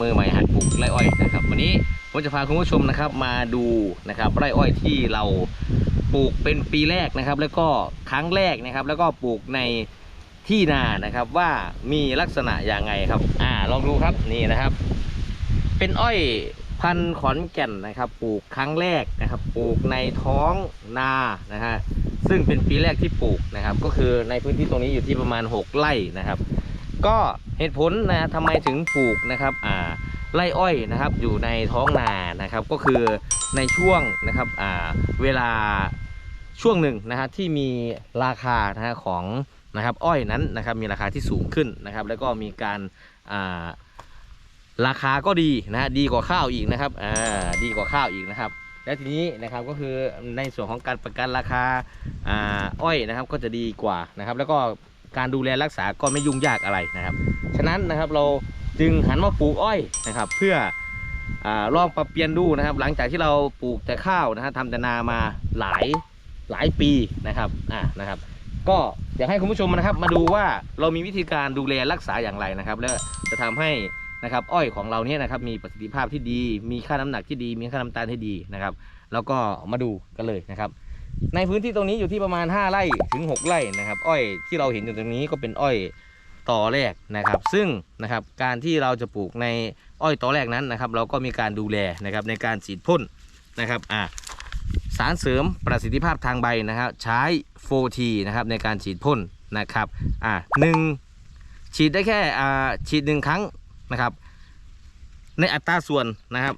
มือใหม่หัดปลูกไร่อ้อยนะครับ วันนี้ผมจะพาคุณผู้ชมนะครับมาดูนะครับไร่อ้อยที่เราปลูกเป็นปีแรกนะครับ แล้วก็ครั้งแรกนะครับ แล้วก็ปลูกในที่นานะครับว่ามีลักษณะอย่างไงครับ อ่าลองดูครับนี่นะครับ เป็นอ้อยพันธุ์ขอนแก่นนะครับ ปลูกครั้งแรกนะครับปลูกในท้องนานะฮะซึ่งเป็นปีแรกที่ปลูกนะครับ ก็คือในพื้นที่ตรงนี้อยู่ที่ประมาณ 6 ไร่นะครับ ก็เหตุผลนะทำไมถึงปลูกนะครับ อ่า ไร่อ้อยนะครับอยู่ในท้องนานะครับ ก็คือในช่วงนะครับเวลาช่วงหนึ่งนะฮะที่มีราคานะฮะของนะครับอ้อยนั้นนะครับมีราคาที่สูงขึ้นนะครับ แล้วก็มีการาราคาก็ดีนะฮะดีกว่าข้าวอีกนะครับดีกว่าข้าวอีกนะครับและทีนี้นะครับก็คือในส่วนของการประกันราคาอ่าอ้อยนะครับก็จะดีกว่านะครับ แล้วก็การดูแลรักษาก็ไม่ยุ่งยากอะไรนะครับ ฉะนั้นนะครับเรา จึงหันมาปลูกอ้อยนะครับ เพื่ออลองปรับเปลี่ยนดูนะครับ หลังจากที่เราปลูกแต่ข้าวนะฮะทำแต่นามาหลายหลายปีนะครับอ่านะครับ ก็อยากให้คุณผู้ชมนะครับ มาดูว่าเรามีวิธีการดูแลรักษาอย่างไรนะครับ และจะทำให้นะครับอ้อยของเราเนี่ยนะครับมีประสิทธิภาพที่ดี มีค่าน้ำหนักที่ดี มีค่าน้ำตาลที่ดีนะครับ แล้วก็มาดูกันเลยนะครับ ในพื้นที่ตรงนี้อยู่ที่ประมาณ 5 ไร่ถึง 6 ไร่นะครับ อ้อยที่เราเห็นอยู่ตรงนี้ก็เป็นอ้อย ต่อแรกนะครับ ซึ่งนะครับการที่เราจะปลูกในอ้อยต่อแรกนั้นนะครับ เราก็มีการดูแลนะครับในการฉีดพ่นนะครับอ่าสารเสริมประสิทธิภาพทางใบนะครับ ใช้โฟทีนะครับในการฉีดพ่นนะครับอ่าหนึ่งฉีดได้แค่อ่าฉีดหนึ่งครั้งนะครับ ในอัตราส่วนนะครับ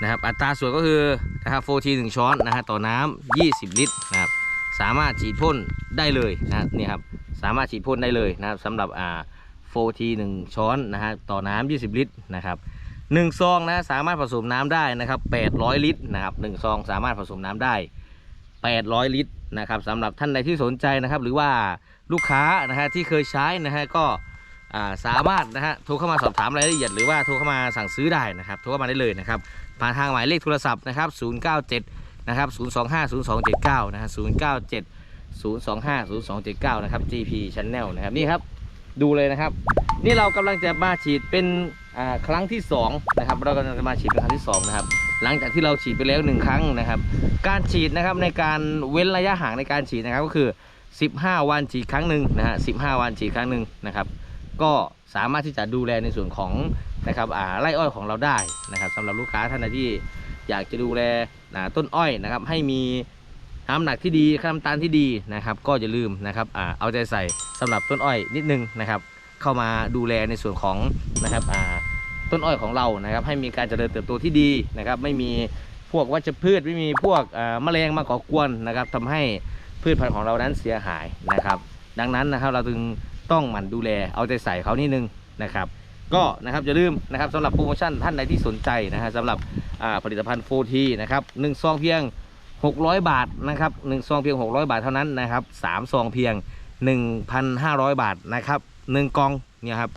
นะครับ อัตราส่วนก็คือนะครับโฟทีหนึ่งช้อนนะฮะต่อน้ำ20 ลิตรนะครับสามารถฉีดพ่นได้เลยนะนี่ครับ สามารถฉีดพ่นได้เลยนะครับสำหรับอ่าโฟทีหนึ่งช้อนนะฮะต่อน้ำ20 ลิตรนะครับหนึ่งซองนะสามารถผสมน้ำได้นะครับ800 ลิตรนะครับหนึ่งซองสามารถผสมน้ำได้ 800 ลิตรนะครับสำหรับท่านใดที่สนใจนะครับ หรือว่าลูกค้านะฮะที่เคยใช้นะฮะก็สามารถนะฮะโทรเข้ามาสอบถามรายละเอียดหรือว่าโทรเข้ามาสั่งซื้อได้นะครับ โทรเข้ามาได้เลยนะครับผ่านทางหมายเลขโทรศัพท์นะครับ097นะครับ025 0279นะฮะ097 025 0279 นะครับ GP Channel นะครับนี่ครับดูเลยนะครับ นี่เรากำลังจะมาฉีดเป็นครั้งที่2นะครับเรากำลังจะมาฉีดเป็นครั้งที่2นะครับหลังจากที่เราฉีดไปแล้วหนึ่งครั้งนะครับ การฉีดนะครับในการเว้นระยะห่างในการฉีดนะครับก็คือ 15 วันฉีดครั้งหนึ่งนะฮะ15วันฉีดครั้งหนึ่งนะครับ ก็สามารถที่จะดูแลในส่วนของนะครับอ่าไร่อ้อยของเราได้นะครับสำหรับลูกค้าท่านใดที่อยากจะดูแลต้นอ้อยนะครับให้มี น้ำหนักที่ดีค่าน้ำตาลที่ดีนะครับ ก็อย่าลืมนะครับอ่าเอาใจใส่สำหรับต้นอ้อยนิดนึงนะครับ เข้ามาดูแลในส่วนของนะครับอ่าต้นอ้อยของเรานะครับ ให้มีการเจริญเติบโตที่ดีนะครับ ไม่มีพวกวัชพืชไม่มีพวกแมลงมาก่อกวนนะครับทำให้พืชพันธุ์ของเรานั้นเสียหายนะครับ ดังนั้นนะครับเราจึงต้องหมั่นดูแลเอาใจใส่เขานิดนึงนะครับ ก็นะครับอย่าลืมนะครับสำหรับโปรโมชั่นท่านใดที่สนใจนะฮะสำหรับผลิตภัณฑ์โฟทีนะครับหนึ่งซองเพียง 600 บาทนะครับหนึ่งซองเพียง 600 บาทเท่านั้นนะครับสามซองเพียง 1,500 บาทนะครับหนึ่งกล่องเนี่ยครับ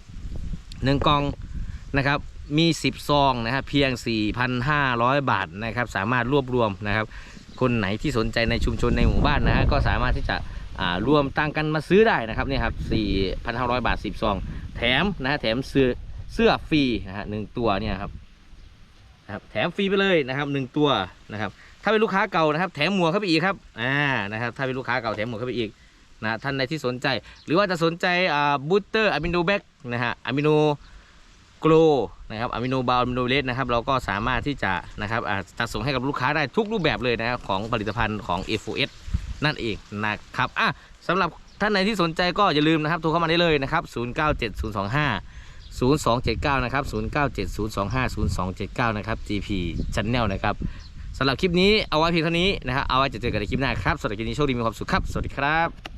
หนึ่งกล่องนะครับมี 10 ซองนะครับเพียง 4,500 บาทนะครับสามารถรวบรวมนะครับ คนไหนที่สนใจในชุมชนในหมู่บ้านนะฮะก็สามารถที่จะอ่ารวมตังกันมาซื้อได้นะครับเนี่ยครับ 4,500 บาท 10 ซอง แถมนะฮะแถมเสื้อเสื้อฟรีนะฮะหนึ่งตัวเนี่ยครับ นะครับแถมฟรีไปเลยนะครับหนึ่งตัวนะครับถ้าเป็นลูกค้าเก่านะครับ แถมหมวกเข้าไปอีกครับอ่านะครับถ้าเป็นลูกค้าเก่าแถมหมวกเข้าไปอีกนะท่านใดที่สนใจ หรือว่าจะสนใจอ่าบูสเตอร์อะมิโนแบคนะฮะอะมิโนโกลนะครับอะมิโนบาลอะมิโนเลสนะครับเราก็สามารถที่จะนะครับอ่าจัดส่งให้กับลูกค้าได้ทุกรูปแบบเลยนะครับของผลิตภัณฑ์ของ f o s นั่นเองนะครับอะสำหรับท่านไหนที่สนใจก็อย่าลืมนะครับโทรเข้ามาได้เลยนะครับ 097025 0279 นะครับ 097025 0279 นะครับ GP Channel นะครับสำหรับคลิปนี้เอาไว้เพียงเท่านี้นะครับเอาไว้จะเจอกันในคลิปหน้าครับสำหรับคลิปนี้โชคดีมีความสุขครับ สวัสดีครับ